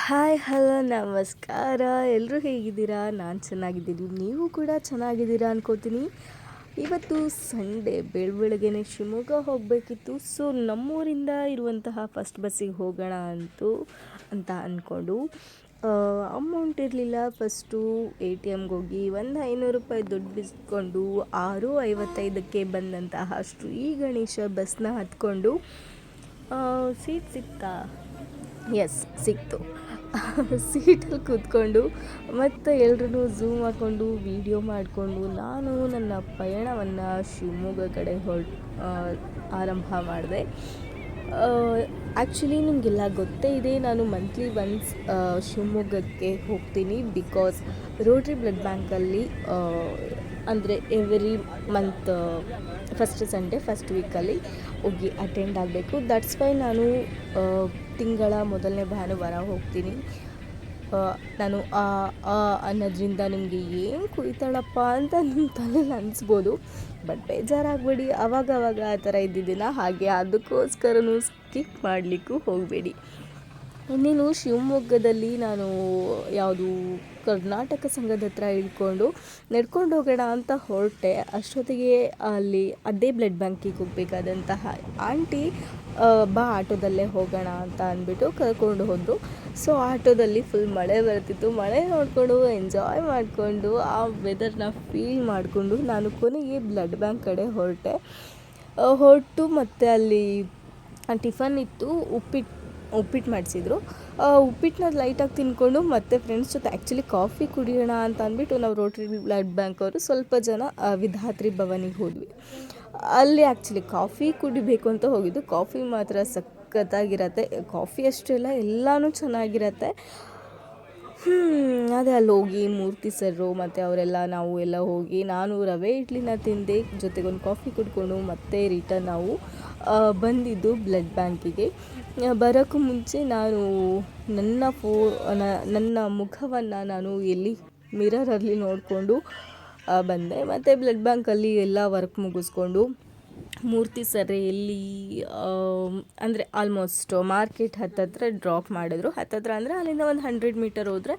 Hi, hello, ನಮಸ್ಕಾರ. ಎಲ್ಲರೂ ಹೇಗಿದ್ದೀರಾ? ನಾನು ಚೆನ್ನಾಗಿದ್ದೀನಿ. ನೀವು ಕೂಡ ಚೆನ್ನಾಗಿದ್ದೀರಾ ಅನ್ಕೋತೀನಿ. ಇವತ್ತು ಸಂಡೇ, ಬೆಳಬೆಳಗ್ಗೆನೆ ಶಿವಮೊಗ್ಗ ಹೋಗಬೇಕಿತ್ತು. ಸೊ ನಮ್ಮೂರಿಂದ ಇರುವಂತಹ ಫಸ್ಟ್ ಬಸ್ಸಿಗೆ ಹೋಗೋಣ ಅಂತು, ಅಂತ ಅಂದ್ಕೊಂಡು ಅಮೌಂಟ್ ಇರಲಿಲ್ಲ. ಫಸ್ಟು ಎ ಟಿ ಎಮ್ಗೆ ಹೋಗಿ ಒಂದು ಐನೂರು ರೂಪಾಯಿ ದುಡ್ಡು ಬಿಸ್ಕೊಂಡು, ಆರು ಐವತ್ತೈದಕ್ಕೆ ಬಂದಂತಹ ಶ್ರೀ ಗಣೇಶ ಬಸ್ನ ಹತ್ಕೊಂಡು ಸೀಟ್ ಸಿಕ್ತಾ? ಎಸ್ ಸಿಕ್ತು. ಸೀಟಲ್ಲಿ ಕೂತ್ಕೊಂಡು ಮತ್ತು ಎಲ್ರೂ ಝೂಮ್ ಹಾಕ್ಕೊಂಡು ವೀಡಿಯೋ ಮಾಡಿಕೊಂಡು ನಾನು ನನ್ನ ಪಯಣವನ್ನು ಶಿವಮೊಗ್ಗ ಕಡೆ ಹೊರಟು ಆರಂಭ ಮಾಡಿದೆ. ಆ್ಯಕ್ಚುಲಿ ನಿಮಗೆಲ್ಲ ಗೊತ್ತೇ ಇದೆ, ನಾನು ಮಂತ್ಲಿ ಒನ್ಸ್ ಶಿವಮೊಗ್ಗಕ್ಕೆ ಹೋಗ್ತೀನಿ ಬಿಕಾಸ್ ರೋಟ್ರಿ ಬ್ಲಡ್ ಬ್ಯಾಂಕಲ್ಲಿ ಅಂದರೆ every month first Sunday first ವೀಕಲ್ಲಿ ಹೋಗಿ ಅಟೆಂಡ್ ಆಗಬೇಕು. ದಟ್ಸ್ ವೈ ನಾನು ತಿಂಗಳ ಮೊದಲನೇ ಭಾನುವಾರ ಹೋಗ್ತೀನಿ. ನಾನು ಆ ಆ ಅನ್ನೋದ್ರಿಂದ ನಿಮಗೆ ಏನು ಕುಯ್ತಾಳಪ್ಪ ಅಂತ ನಿಮ್ಮ ತಲೆಯಲ್ಲಿ ಅನಿಸ್ಬೋದು. ಬಟ್ ಬೇಜಾರಾಗಬೇಡಿ. ಅವಾಗವಾಗ ಆ ಥರ ಇದ್ದಿದ್ದಿನ ಹಾಗೆ ಅದಕ್ಕೋಸ್ಕರನೂ ಸ್ಕಿಪ್ ಮಾಡಲಿಕ್ಕೂ ಹೋಗಬೇಡಿ. ಇನ್ನೇನು ಶಿವಮೊಗ್ಗದಲ್ಲಿ ನಾನು ಯಾವುದು ಕರ್ನಾಟಕ ಸಂಘದ ಹತ್ರ ಇಳ್ಕೊಂಡು ನಡ್ಕೊಂಡು ಹೋಗೋಣ ಅಂತ ಹೊರಟೆ. ಅಷ್ಟೊತ್ತಿಗೆ ಅಲ್ಲಿ ಅದೇ ಬ್ಲಡ್ ಬ್ಯಾಂಕಿಗೆ ಹೋಗಬೇಕಾದಂತಹ ಆಂಟಿ ಬಾ ಆಟೋದಲ್ಲೇ ಹೋಗೋಣ ಅಂತ ಅಂದ್ಬಿಟ್ಟು ಕರ್ಕೊಂಡು ಹೋದರು. ಸೊ ಆಟೋದಲ್ಲಿ ಫುಲ್ ಮಳೆ ಬರ್ತಿತ್ತು. ಮಳೆ ನೋಡಿಕೊಂಡು ಎಂಜಾಯ್ ಮಾಡಿಕೊಂಡು ಆ ವೆದರ್ನ ಫೀಲ್ ಮಾಡಿಕೊಂಡು ನಾನು ಕೊನೆಗೆ ಬ್ಲಡ್ ಬ್ಯಾಂಕ್ ಕಡೆ ಹೊರಟೆ. ಹೊರಟು ಮತ್ತು ಅಲ್ಲಿ ಟಿಫನ್ ಇತ್ತು. ಉಪ್ಪಿಟ್ಟು ಉಪ್ಪಿಟ್ಟು ಮಾಡಿಸಿದ್ರು. ಉಪ್ಪಿಟ್ಟನ್ನ ಲೈಟಾಗಿ ತಿನ್ಕೊಂಡು ಮತ್ತೆ ಫ್ರೆಂಡ್ಸ್ ಜೊತೆ ಆ್ಯಕ್ಚುಲಿ ಕಾಫಿ ಕುಡಿಯೋಣ ಅಂತ ಅಂದ್ಬಿಟ್ಟು ನಾವು ರೋಟ್ರಿ ಬ್ಲಡ್ ಬ್ಯಾಂಕ್ ಅವರು ಸ್ವಲ್ಪ ಜನ ವಿಧಾತ್ರಿ ಭವನಿಗೆ ಹೋದ್ವಿ. ಅಲ್ಲಿ ಆ್ಯಕ್ಚುಲಿ ಕಾಫಿ ಕುಡಿಬೇಕು ಅಂತ ಹೋಗಿದ್ದು. ಕಾಫಿ ಮಾತ್ರ ಸಖತ್ತಾಗಿರತ್ತೆ. ಕಾಫಿ ಅಷ್ಟೇ ಅಲ್ಲ, ಎಲ್ಲನೂ ಚೆನ್ನಾಗಿರತ್ತೆ. ಅದೇ ಅಲ್ಲಿ ಹೋಗಿ ಮೂರ್ತಿ ಸರ್ರು ಮತ್ತು ಅವರೆಲ್ಲ, ನಾವು ಎಲ್ಲ ಹೋಗಿ ನಾನು ರವೆ ಇಡ್ಲಿನ ತಿಂದೆ. ಜೊತೆಗೊಂದು ಕಾಫಿ ಕುಡ್ಕೊಂಡು ಮತ್ತೆ ರಿಟರ್ನ್ ನಾವು ಬಂದಿದ್ದು ಬ್ಲಡ್ ಬ್ಯಾಂಕಿಗೆ ಬರೋಕ್ಕೂ ಮುಂಚೆ ನಾನು ನನ್ನ ಫೋ ನನ್ನ ಮುಖವನ್ನು ನಾನು ಎಲ್ಲಿ ಮಿರರಲ್ಲಿ ನೋಡಿಕೊಂಡು ಬಂದೆ. ಮತ್ತು ಬ್ಲಡ್ ಬ್ಯಾಂಕಲ್ಲಿ ಎಲ್ಲ ವರ್ಕ್ ಮುಗಿಸ್ಕೊಂಡು ಮೂರ್ತಿ ಸರೆಯಲ್ಲಿ ಅಂದರೆ ಆಲ್ಮೋಸ್ಟ್ ಮಾರ್ಕೆಟ್ ಹತ್ತತ್ರ ಡ್ರಾಪ್ ಮಾಡಿದ್ರು. ಹತ್ತತ್ರ ಅಂದರೆ ಅಲ್ಲಿಂದ ಒಂದು ಹಂಡ್ರೆಡ್ ಮೀಟರ್ ಹೋದರೆ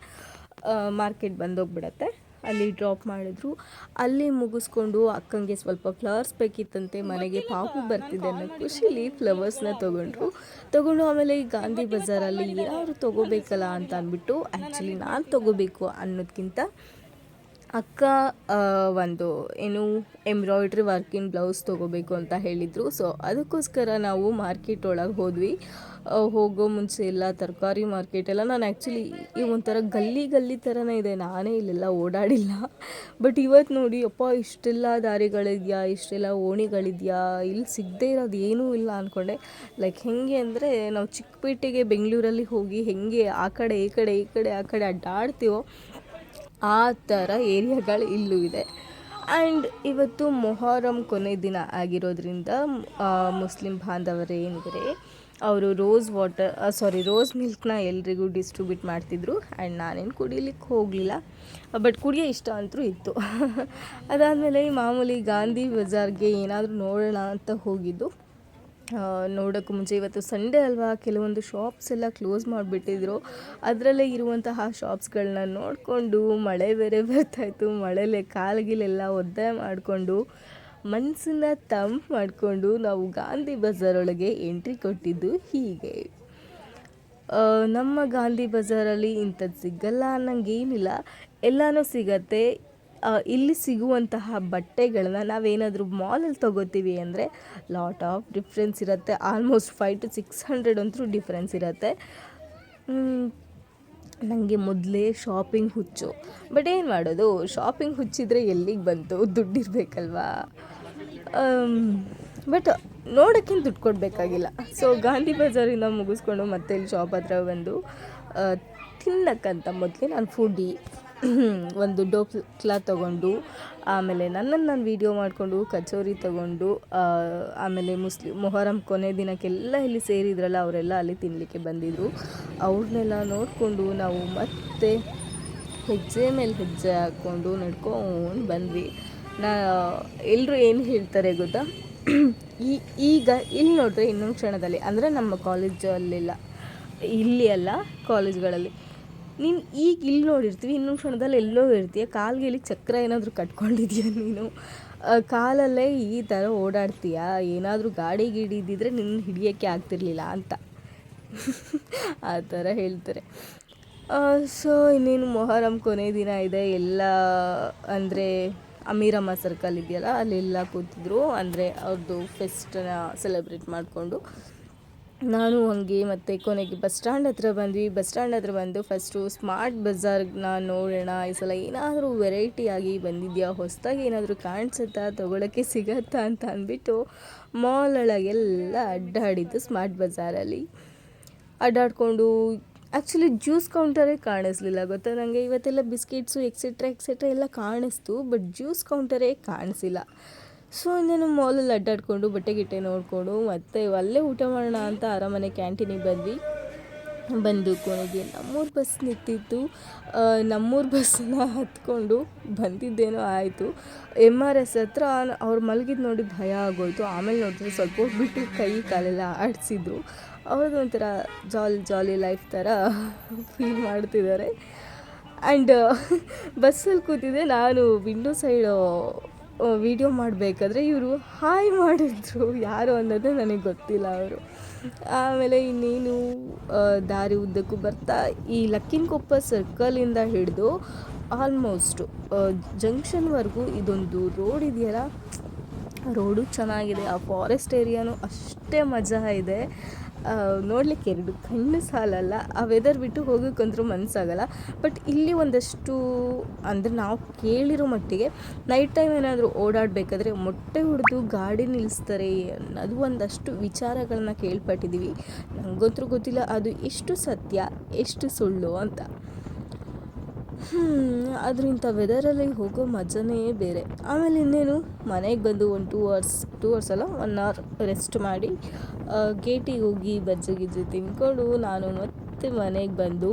ಮಾರ್ಕೆಟ್ ಬಂದೋಗ್ಬಿಡತ್ತೆ. ಅಲ್ಲಿ ಡ್ರಾಪ್ ಮಾಡಿದ್ರು. ಅಲ್ಲಿ ಮುಗಿಸ್ಕೊಂಡು ಅಕ್ಕಂಗೆ ಸ್ವಲ್ಪ ಫ್ಲವರ್ಸ್ ಬೇಕಿತ್ತಂತೆ, ಮನೆಗೆ ಪಾಪು ಬರ್ತಿದೆ ಅನ್ನೋ ಖುಷಿಲಿ ಫ್ಲವರ್ಸ್ನ ತೊಗೊಂಡ್ರು. ತೊಗೊಂಡು ಆಮೇಲೆ ಈ ಗಾಂಧಿ ಬಜಾರಲ್ಲಿ ಯಾರು ತೊಗೋಬೇಕಲ್ಲ ಅಂತ ಅಂದ್ಬಿಟ್ಟು ಆ್ಯಕ್ಚುಲಿ ನಾನು ತೊಗೋಬೇಕು ಅನ್ನೋದಕ್ಕಿಂತ ಅಕ್ಕ ಒಂದು ಏನು ಎಂಬ್ರಾಯ್ಡ್ರಿ ವರ್ಕಿನ ಬ್ಲೌಸ್ ತೊಗೋಬೇಕು ಅಂತ ಹೇಳಿದರು. ಸೊ ಅದಕ್ಕೋಸ್ಕರ ನಾವು ಮಾರ್ಕೆಟ್ ಒಳಗೆ ಹೋದ್ವಿ. ಹೋಗೋ ಮುಂಚೆ ಎಲ್ಲ ತರಕಾರಿ ಮಾರ್ಕೆಟ್ ಎಲ್ಲ ನಾನು ಆ್ಯಕ್ಚುಲಿ ಈ ಒಂಥರ ಗಲ್ಲಿ ಗಲ್ಲಿ ಥರನೇ ಇದೆ. ನಾನೇ ಇಲ್ಲೆಲ್ಲ ಓಡಾಡಿಲ್ಲ. ಬಟ್ ಇವತ್ತು ನೋಡಿ, ಅಪ್ಪ, ಇಷ್ಟೆಲ್ಲ ದಾರಿಗಳಿದೆಯಾ, ಇಷ್ಟೆಲ್ಲ ಓಣಿಗಳಿದೆಯಾ ಇಲ್ಲಿ ಸಿಗದೇ ಇರೋದು ಏನೂ ಇಲ್ಲ ಅಂದ್ಕೊಂಡೆ ಲೈಕ್ ಹೇಗೆ ಅಂದರೆ ನಾವು ಚಿಕ್ಕಪೇಟೆಗೆ ಬೆಂಗಳೂರಲ್ಲಿ ಹೋಗಿ ಹೇಗೆ ಆ ಕಡೆ, ಈ ಕಡೆ ಈ ಕಡೆ, ಆ ಕಡೆ ಅಡ್ಡಾಡ್ತೀವೋ ಆ ಥರ ಏರಿಯಾಗಳು ಇಲ್ಲೂ ಇದೆ. ಆ್ಯಂಡ್ ಇವತ್ತು ಮೊಹರಂ ಕೊನೆ ದಿನ ಆಗಿರೋದ್ರಿಂದ ಮುಸ್ಲಿಂ ಬಾಂಧವರು ಏನಿದ್ರೆ, ಅವರು ರೋಸ್ ವಾಟರ್ ಸಾರಿ ರೋಸ್ ಮಿಲ್ಕ್ನ ಎಲ್ರಿಗೂ ಡಿಸ್ಟ್ರಿಬ್ಯೂಟ್ ಮಾಡ್ತಿದ್ರು. ಆ್ಯಂಡ್ ನಾನೇನು ಕುಡಿಲಿಕ್ಕೆ ಹೋಗಲಿಲ್ಲ. ಬಟ್ ಕುಡಿಯೋ ಇಷ್ಟ ಅಂತೂ ಇತ್ತು. ಅದಾದಮೇಲೆ ಮಾಮೂಲಿ ಗಾಂಧಿ ಬಜಾರ್ಗೆ ಏನಾದರೂ ನೋಡೋಣ ಅಂತ ಹೋಗಿದ್ದು. ನೋಡೋಕ್ಕೂ ಮುಂಚೆ ಇವತ್ತು ಸಂಡೇ ಅಲ್ವಾ? ಕೆಲವೊಂದು ಶಾಪ್ಸ್ ಎಲ್ಲ ಕ್ಲೋಸ್ ಮಾಡಿಬಿಟ್ಟಿದ್ರು. ಅದರಲ್ಲೇ ಇರುವಂತಹ ಶಾಪ್ಸ್ಗಳನ್ನ ನೋಡಿಕೊಂಡು ಮಳೆ ಬೇರೆ ಬರ್ತಾಯಿತ್ತು ಮಳೆಲೆ ಕಾಲ್ಗಿಲೆಲ್ಲ ಒದ್ದೆ ಮಾಡಿಕೊಂಡು ಮನಸ್ಸನ್ನ ತಂಪು ಮಾಡಿಕೊಂಡು ನಾವು ಗಾಂಧಿ ಬಜಾರೊಳಗೆ ಎಂಟ್ರಿ ಕೊಟ್ಟಿದ್ದು ಹೀಗೆ. ನಮ್ಮ ಗಾಂಧಿ ಬಜಾರಲ್ಲಿ ಇಂಥದ್ದು ಸಿಗಲ್ಲ ಅನ್ನಂಗೇನಿಲ್ಲ ಎಲ್ಲನೂ ಸಿಗತ್ತೆ. ಇಲ್ಲಿ ಸಿಗುವಂತಹ ಬಟ್ಟೆಗಳನ್ನ ನಾವೇನಾದರೂ ಮಾಲಲ್ಲಿ ತೊಗೋತೀವಿ ಅಂದರೆ ಲಾಟ್ ಆಫ್ ಡಿಫ್ರೆನ್ಸ್ ಇರುತ್ತೆ. Almost five to six hundred ಅಂತೂ ಡಿಫ್ರೆನ್ಸ್ ಇರುತ್ತೆ. ನನಗೆ ಮೊದಲೇ ಶಾಪಿಂಗ್ ಹುಚ್ಚು. ಬಟ್ ಏನು ಮಾಡೋದು? ಶಾಪಿಂಗ್ ಹುಚ್ಚಿದ್ರೆ ಎಲ್ಲಿಗೆ ಬಂತು? ದುಡ್ಡಿರಬೇಕಲ್ವಾ ಬಟ್ ನೋಡೋಕ್ಕೇನು ದುಡ್ಡು ಕೊಡಬೇಕಾಗಿಲ್ಲ. ಸೊ ಗಾಂಧಿ ಬಜಾರಿಂದ ಮುಗಿಸ್ಕೊಂಡು ಮತ್ತೆ ಇಲ್ಲಿ ಶಾಪ್ ಹತ್ರ ಬಂದು ತಿನ್ನಕ್ಕಂತ ಮೊದಲೇ ನಾನು ಫುಡ್ಡಿ ಒಂದು ಡೋಕ್ಲಾ ತೊಗೊಂಡು, ಆಮೇಲೆ ನನ್ನನ್ನು ನಾನು ವೀಡಿಯೋ ಮಾಡಿಕೊಂಡು, ಕಚೋರಿ ತೊಗೊಂಡು ಆಮೇಲೆ ಮುಸ್ಲಿಂ, ಮೊಹರಂ ಕೊನೆ ದಿನಕ್ಕೆಲ್ಲ ಇಲ್ಲಿ ಸೇರಿದ್ರಲ್ಲ, ಅವರೆಲ್ಲ ಅಲ್ಲಿ ತಿನ್ನಲಿಕ್ಕೆ ಬಂದಿದ್ದರು ಅವ್ರನ್ನೆಲ್ಲ ನೋಡಿಕೊಂಡು ನಾವು ಮತ್ತೆ ಹೆಜ್ಜೆ ಮೇಲೆ ಹೆಜ್ಜೆ ಹಾಕ್ಕೊಂಡು ನಡ್ಕೊಂಡು ಬಂದ್ವಿ. ನಾ ಎಲ್ಲರೂ ಏನು ಹೇಳ್ತಾರೆ ಗೊತ್ತಾ? ಈ, ಈಗ ಇಲ್ಲಿ ನೋಡ್ರೆ ಇನ್ನೊಂದು ಕ್ಷಣದಲ್ಲಿ, ಅಂದರೆ ನಮ್ಮ ಕಾಲೇಜಲ್ಲಿಲ್ಲ ಇಲ್ಲಿ ಅಲ್ಲ ಕಾಲೇಜ್ಗಳಲ್ಲಿ ನೀನು ಈಗ ಇಲ್ಲಿ ನೋಡಿರ್ತೀವಿ, ಇನ್ನೊಂದು ಕ್ಷಣದಲ್ಲಿ ಎಲ್ಲೋ ಇರ್ತೀಯ ಕಾಲ್ಗೆ ಇಲ್ಲಿ ಚಕ್ರ ಏನಾದರೂ ಕಟ್ಕೊಂಡಿದ್ಯಾ ನೀನು? ಕಾಲಲ್ಲೇ ಈ ಥರ ಓಡಾಡ್ತೀಯ, ಏನಾದರೂ ಗಾಡಿ ಗೀಡಿ ಇದ್ದಿದ್ರೆ ನಿನ್ನ ಹಿಡಿಯೋಕ್ಕೆ ಆಗ್ತಿರ್ಲಿಲ್ಲ ಅಂತ. ಆ ಥರ ಹೇಳ್ತಾರೆ. ಸೊ ಇನ್ನೇನು ಮೊಹರಂ ಕೊನೆ ದಿನ ಇದೆ, ಎಲ್ಲ ಅಂದರೆ ಅಮೀರಮ್ಮ ಸರ್ಕಲ್ ಇದೆಯಲ್ಲ, ಅಲ್ಲೆಲ್ಲ ಕೂತಿದ್ರು, ಅಂದರೆ ಅವ್ರದ್ದು ಫೆಸ್ಟನ್ನ ಸೆಲೆಬ್ರೇಟ್ ಮಾಡಿಕೊಂಡು. ನಾನು ಹಂಗೆ ಮತ್ತು ಕೊನೆಗೆ ಬಸ್ ಸ್ಟ್ಯಾಂಡ್ ಹತ್ರ ಬಂದ್ವಿ. ಬಸ್ ಸ್ಟ್ಯಾಂಡ್ ಹತ್ರ ಬಂದು ಫಸ್ಟು ಸ್ಮಾರ್ಟ್ ಬಜಾರ್ನ ನೋಡೋಣ. ಈ ಸಲ ಏನಾದರೂ ವೆರೈಟಿಯಾಗಿ ಬಂದಿದೆಯಾ? ಹೊಸದಾಗಿ ಏನಾದರೂ ಕಾಣಿಸುತ್ತಾ? ತೊಗೊಳಕ್ಕೆ ಸಿಗತ್ತಾ ಅಂತ ಅಂದ್ಬಿಟ್ಟು ಮಾಲ್ ಒಳಗೆಲ್ಲ ಅಡ್ಡಾಡಿದ್ದು ಸ್ಮಾರ್ಟ್ ಬಜಾರಲ್ಲಿ. ಅಡ್ಡಾಡಿಕೊಂಡು ಆ್ಯಕ್ಚುಲಿ ಜ್ಯೂಸ್ ಕೌಂಟರೇ ಕಾಣಿಸ್ಲಿಲ್ಲ. ಗೊತ್ತಾ? ನನಗೆ ಇವತ್ತೆಲ್ಲ ಬಿಸ್ಕೆಟ್ಸು ಎಕ್ಸೆಟ್ರಾ ಎಕ್ಸೆಟ್ರಾ ಎಲ್ಲ ಕಾಣಿಸ್ತು ಬಟ್ ಜ್ಯೂಸ್ ಕೌಂಟರೇ ಕಾಣಿಸಿಲ್ಲ. ಸೊ ಇನ್ನೇನು ಮಾಲಲ್ಲಿ ಅಡ್ಡಾಡಿಕೊಂಡು ಬಟ್ಟೆ ಗಿಟ್ಟೆ ನೋಡಿಕೊಂಡು, ಮತ್ತೆ ಅಲ್ಲೇ ಊಟ ಮಾಡೋಣ ಅಂತ ಅರಮನೆ ಕ್ಯಾಂಟೀನಿಗೆ ಬಂದ್ವಿ. ಬಂದು ಕೊನೆಗೆ ನಮ್ಮೂರು ಬಸ್ ನಿಂತಿತ್ತು. ನಮ್ಮೂರ ಬಸ್ಸನ್ನ ಹತ್ಕೊಂಡು ಬಂದಿದ್ದೇನೋ ಆಯಿತು. ಎಂ ಆರ್ ಎಸ್ ಹತ್ರ ಅವ್ರು ಮಲಗಿದ್ದು ನೋಡಿ ಭಯ ಆಗೋಯ್ತು. ಆಮೇಲೆ ನೋಡಿದ್ರೆ ಸ್ವಲ್ಪ ಬಿಟ್ಟು ಕೈ ಕಾಲೆಲ್ಲ ಆಡಿಸಿದ್ರು. ಅವ್ರದ್ದು ಒಂಥರ ಜಾಲಿ ಜಾಲಿ ಲೈಫ್ ಥರ ಫೀಲ್ ಮಾಡ್ತಿದ್ದಾರೆ. ಆ್ಯಂಡ್ ಬಸ್ಸಲ್ಲಿ ಕೂತಿದ್ದೆ. ನಾನು ವಿಂಡೋ ಸೈಡು ವಿಡಿಯೋ ಮಾಡಬೇಕಾದ್ರೆ ಇವರು ಹಾಯ್ ಮಾಡಿದ್ರು. ಯಾರು ಅನ್ನೋದು ನನಗೆ ಗೊತ್ತಿಲ್ಲ ಅವರು. ಆಮೇಲೆ ಇನ್ನೇನು ದಾರಿ ಉದ್ದಕ್ಕೂ ಬರ್ತಾ, ಈ ಲಕ್ಕಿನಕೊಪ್ಪ ಸರ್ಕಲಿಂದ ಹಿಡಿದು ಆಲ್ಮೋಸ್ಟು ಜಂಕ್ಷನ್ವರೆಗೂ ಇದೊಂದು ರೋಡ್ ಇದೆಯಲ್ಲ? ರೋಡು ಚೆನ್ನಾಗಿದೆ. ಆ ಫಾರೆಸ್ಟ್ ಏರಿಯಾನು ಅಷ್ಟೇ ಮಜಾ ಇದೆ. ನೋಡಲಿಕ್ಕೆ ಎರಡು ಕಣ್ಣು ಸಾಲಲ್ಲ. ಆ ವೆದರ್ ಬಿಟ್ಟು ಹೋಗೋಕ್ಕಂದ್ರೂ ಮನಸ್ಸಾಗಲ್ಲ ಬಟ್ ಇಲ್ಲಿ ಒಂದಷ್ಟು, ಅಂದರೆ ನಾವು ಕೇಳಿರೋ ಮಟ್ಟಿಗೆ ನೈಟ್ ಟೈಮ್ ಏನಾದರೂ ಓಡಾಡಬೇಕಾದ್ರೆ ಮೊಟ್ಟೆ ಹೊಡೆದು ಗಾಡಿ ನಿಲ್ಲಿಸ್ತಾರೆ ಅನ್ನೋದು ಒಂದಷ್ಟು ವಿಚಾರಗಳನ್ನ ಕೇಳ್ಪಟ್ಟಿದ್ದೀವಿ ನನಗಂತೂ ಗೊತ್ತಿಲ್ಲ, ಅದು ಎಷ್ಟು ಸತ್ಯ, ಎಷ್ಟು ಸುಳ್ಳು ಅಂತ. ಆದ್ರೆ ಇಂಥ ವೆದರಲ್ಲಿ ಹೋಗೋ ಮಜನೇ ಬೇರೆ. ಆಮೇಲೆ ಇನ್ನೇನು, ಮನೆಗೆ ಬಂದು ಒಂದು ಟೂ ಅವರ್ಸ್ ಟೂ ಅವರ್ಸ್ ಅಲ್ಲ ಒನ್ ಅವರ್ ರೆಸ್ಟ್ ಮಾಡಿ ಗೇಟಿಗೆ ಹೋಗಿ ಬಜ್ಜಿ ಗಿಜ್ಜಿ ತಿನ್ಕೊಂಡು ನಾನು ಮತ್ತೆ ಮನೆಗೆ ಬಂದು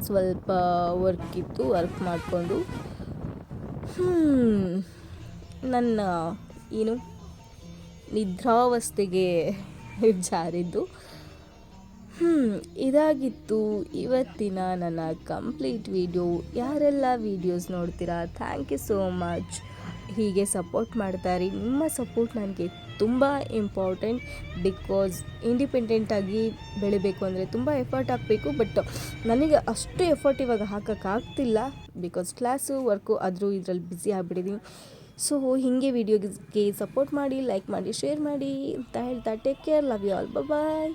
ಸ್ವಲ್ಪ ವರ್ಕ್ ಇತ್ತು ವರ್ಕ್ ಮಾಡಿಕೊಂಡು. ನನ್ನ ಏನು ನಿದ್ರಾವಸ್ಥೆಗೆ ಜಾರಿದ್ದು. ಇದಾಗಿತ್ತು. ಇವತ್ತಿನ ನನ್ನ ಕಂಪ್ಲೀಟ್ ವಿಡಿಯೋ ಯಾರೆಲ್ಲ ವಿಡಿಯೋಸ್ ನೋಡ್ತೀರಾ? ಥ್ಯಾಂಕ್ ಯು ಸೋ ಮಚ್ ಹೀಗೆ ಸಪೋರ್ಟ್ ಮಾಡ್ತಾರೆ. ನಿಮ್ಮ ಸಪೋರ್ಟ್ ನನಗೆ ತುಂಬ ಇಂಪಾರ್ಟೆಂಟ್ ಬಿಕಾಸ್ ಇಂಡಿಪೆಂಡೆಂಟಾಗಿ ಬೆಳಿಬೇಕು ಅಂದರೆ ತುಂಬ ಎಫರ್ಟ್ ಹಾಕಬೇಕು. ಬಟ್ ನನಗೆ ಅಷ್ಟು ಎಫರ್ಟ್ ಇವಾಗ ಹಾಕೋಕ್ಕಾಗ್ತಿಲ್ಲ ಬಿಕಾಸ್ ಕ್ಲಾಸು ವರ್ಕು ಆದರೂ ಇದರಲ್ಲಿ ಬ್ಯುಸಿ ಆಗಿಬಿಟ್ಟಿದ್ದೀನಿ ಸೊ ಹೀಗೆ ವಿಡಿಯೋಗೆ ಸಪೋರ್ಟ್ ಮಾಡಿ ಲೈಕ್ ಮಾಡಿ ಶೇರ್ ಮಾಡಿ ಅಂತ ಹೇಳ್ತಾ take care love you all bye